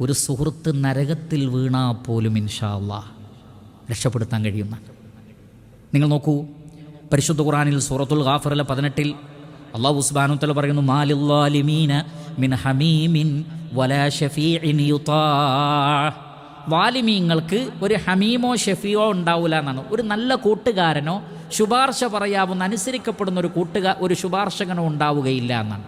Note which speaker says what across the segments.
Speaker 1: ഒരു സുഹൃത്ത് നരകത്തിൽ വീണാൽ പോലും ഇൻഷാ അല്ലാ രക്ഷപ്പെടുത്താൻ കഴിയുന്ന. നിങ്ങൾ നോക്കൂ പരിശുദ്ധ ഖുറാനിൽ സൂറത്തുൽ ഖാഫറിലെ പതിനെട്ടിൽ അള്ളാഹു സുബ്ഹാനഹു പറയുന്നു മിൻ ഹമീമിൻ വലാ ഷഫീഇൻ യുതാ വാലിമീങ്ങൾക്ക് ഒരു ഹമീമോ ഷെഫിയോ ഉണ്ടാവില്ല എന്നാണ്. ഒരു നല്ല കൂട്ടുകാരനോ ശുപാർശ പറയാവുന്ന അനുസരിക്കപ്പെടുന്ന ഒരു കൂട്ടുകാർ ഒരു ശുപാർശകനോ ഉണ്ടാവുകയില്ല എന്നാണ്.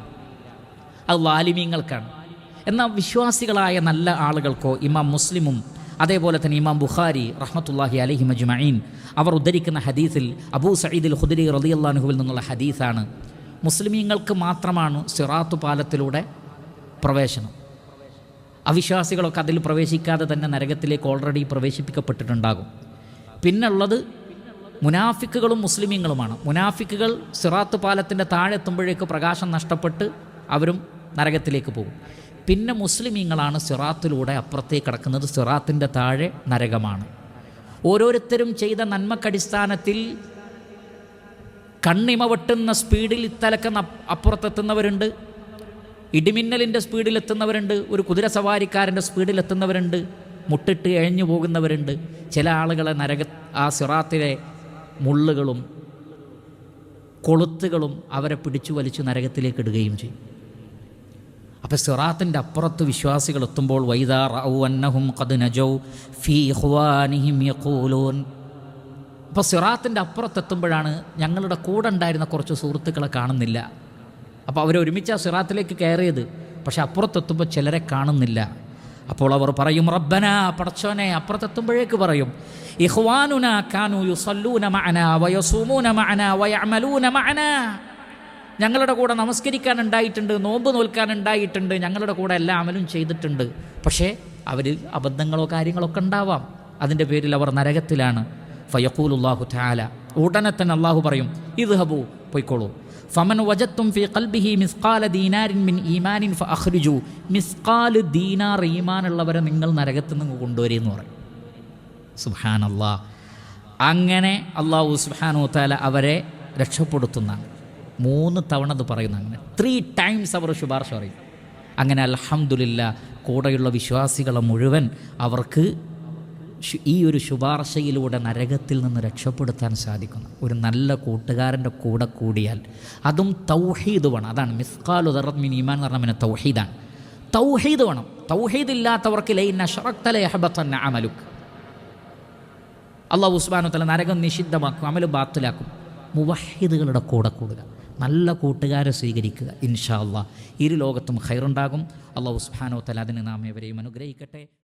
Speaker 1: അത് വാലിമീങ്ങൾക്കാണ്. എന്നാൽ വിശ്വാസികളായ നല്ല ആളുകൾക്കോ ഇമാം മുസ്ലിമും അതേപോലെ തന്നെ ഇമാം ബുഖാരി റഹ്മത്തുല്ലാഹി അലഹി മജ്മഈൻ അവർ ഉദ്ധരിക്കുന്ന ഹദീസിൽ അബൂ സയ്യിദുൽ ഖുദരി റളിയല്ലാഹുവിൽ നിന്നുള്ള ഹദീസാണ്. മുസ്ലിമീങ്ങൾക്ക് മാത്രമാണ് സിറാത്തു പാലത്തിലൂടെ പ്രവേശനം. അവിശ്വാസികളൊക്കെ അതിൽ പ്രവേശിക്കാതെ തന്നെ നരകത്തിലേക്ക് ഓൾറെഡി പ്രവേശിപ്പിക്കപ്പെട്ടിട്ടുണ്ടാകും. പിന്നുള്ളത് മുനാഫിക്കുകളും മുസ്ലിമീങ്ങളുമാണ്. മുനാഫിക്കുകൾ സിറാത്ത് പാലത്തിന്റെ താഴെ എത്തുമ്പോഴേക്ക് പ്രകാശം നഷ്ടപ്പെട്ട് അവരും നരകത്തിലേക്ക് പോകും. പിന്നെ മുസ്ലിമീങ്ങളാണ് സിറാത്തിലൂടെ അപ്പുറത്തേക്ക് കിടക്കുന്നത്. സിറാത്തിന്റെ താഴെ നരകമാണ്. ഓരോരുത്തരും ചെയ്ത നന്മക്കടിസ്ഥാനത്തിൽ കണ്ണിമ വെട്ടുന്ന സ്പീഡിൽ ഇത്തലക്ക അപ്പുറത്തെത്തുന്നവരുണ്ട്. ഇടിമിന്നലിന്റെ സ്പീഡിലെത്തുന്നവരുണ്ട്. ഒരു കുതിര സവാരിക്കാരന്റെ സ്പീഡിലെത്തുന്നവരുണ്ട്. മുട്ടിട്ട് എഴഞ്ഞു പോകുന്നവരുണ്ട്. ചില ആളുകളെ നരക ആ സിറാത്തിലെ മുള്ളുകളും കൊളുത്തുകളും അവരെ പിടിച്ചു വലിച്ചു നരകത്തിലേക്ക് ഇടുകയും ചെയ്യും. അപ്പോൾ സിറാത്തിന്റെ അപ്പുറത്ത് വിശ്വാസികൾ എത്തുമ്പോൾ വൈദാ ഔ അന്നഹും കത് നജൗ ഫീ ഹുവാനിഹിം യഖൂലൂൻ. അപ്പോൾ സിറാത്തിന്റെ അപ്പുറത്തെത്തുമ്പോഴാണ് ഞങ്ങളുടെ കൂടെ ഉണ്ടായിരുന്ന കുറച്ച് സുഹൃത്തുക്കളെ കാണുന്നില്ല. അപ്പോൾ അവരൊരുമിച്ച് ആ സിറാത്തിലേക്ക് കയറിയത്. പക്ഷേ അപ്പുറത്തെത്തുമ്പോൾ ചിലരെ കാണുന്നില്ല. അപ്പോൾ അവർ പറയും റബ്ബന പടച്ചോനെ അപ്പുറത്തെത്തുമ്പോഴേക്ക് പറയും ഇഹ്വാനുന കാനു യുസല്ലൂന മഅന വയസൂമൂന മഅന വയഅമലൂന മഅന. ഞങ്ങളുടെ കൂടെ നമസ്കരിക്കാൻ ഉണ്ടായിട്ടുണ്ട് നോമ്പ് നോൽക്കാൻ ഉണ്ടായിട്ടുണ്ട് ഞങ്ങളുടെ കൂടെ എല്ലാ അമലും ചെയ്തിട്ടുണ്ട്. പക്ഷേ അവർ അബദ്ധങ്ങളോ കാര്യങ്ങളൊക്കെ ഉണ്ടാവാം. അതിന്റെ പേരിൽ അവർ നരകത്തിലാണ്. ഫയഖൂലുല്ലാഹു താല ഉടനെ തന്നെ അള്ളാഹു പറയും ഇത് ഹബു പൊയ്ക്കോളൂ. ഫമൻ വജത്തും ഫി കൽബിഹി മിസ്കാല ദീനാരിൻ മിൻ ഈമാനിൻ ഫ അഹ്രിജു മിസ്കാൽ ദീനാർ ഈമാനുള്ളവരെ നിങ്ങൾ നരകത്തിൽ നിന്ന് കൊണ്ടുവരുമെന്ന് പറയും. അള്ളാ അങ്ങനെ അള്ളാഹു സുഹാനു താല അവരെ രക്ഷപ്പെടുത്തുന്നതാണ്. മൂന്ന് തവണ അത് പറയുന്നു അങ്ങനെ. ത്രീ ടൈംസ് അവർ ശുപാർശ പറയും. അങ്ങനെ അലഹമുല്ല കൂടെയുള്ള വിശ്വാസികളെ മുഴുവൻ അവർക്ക് ഈ ഒരു ശുപാർശയിലൂടെ നരകത്തിൽ നിന്ന് രക്ഷപ്പെടുത്താൻ സാധിക്കുന്നു. ഒരു നല്ല കൂട്ടുകാരന്റെ കൂടെ കൂടിയാൽ അതും തൗഹീദ് വേണം. അതാണ് മിസ്കാലു ദറമിൻ ഈമാൻ എന്ന് പറഞ്ഞാൽ പിന്നെ തൗഹീദാണ്. തൗഹീദ് വേണം. തൗഹീദ് ഇല്ലാത്തവർക്ക് ലൈ ഷറക്തല യഹബത്തന്ന അമലുക്ക് അള്ളാഹു ഉസ്മാനു തല നരകം നിഷിദ്ധമാക്കും അമലും ബാത്തിലാക്കും. മുവഹിദുകളുടെ കൂടെ കൂടുക. നല്ല കൂട്ടുകാരെ സ്വീകരിക്കുക ഇൻഷാ അള്ളാഹ് ഇരു ലോകത്തും ഖൈറുണ്ടാകും. അള്ളാഹു സുഹാനോ തല അതിന് നാം എവരെയും അനുഗ്രഹിക്കട്ടെ.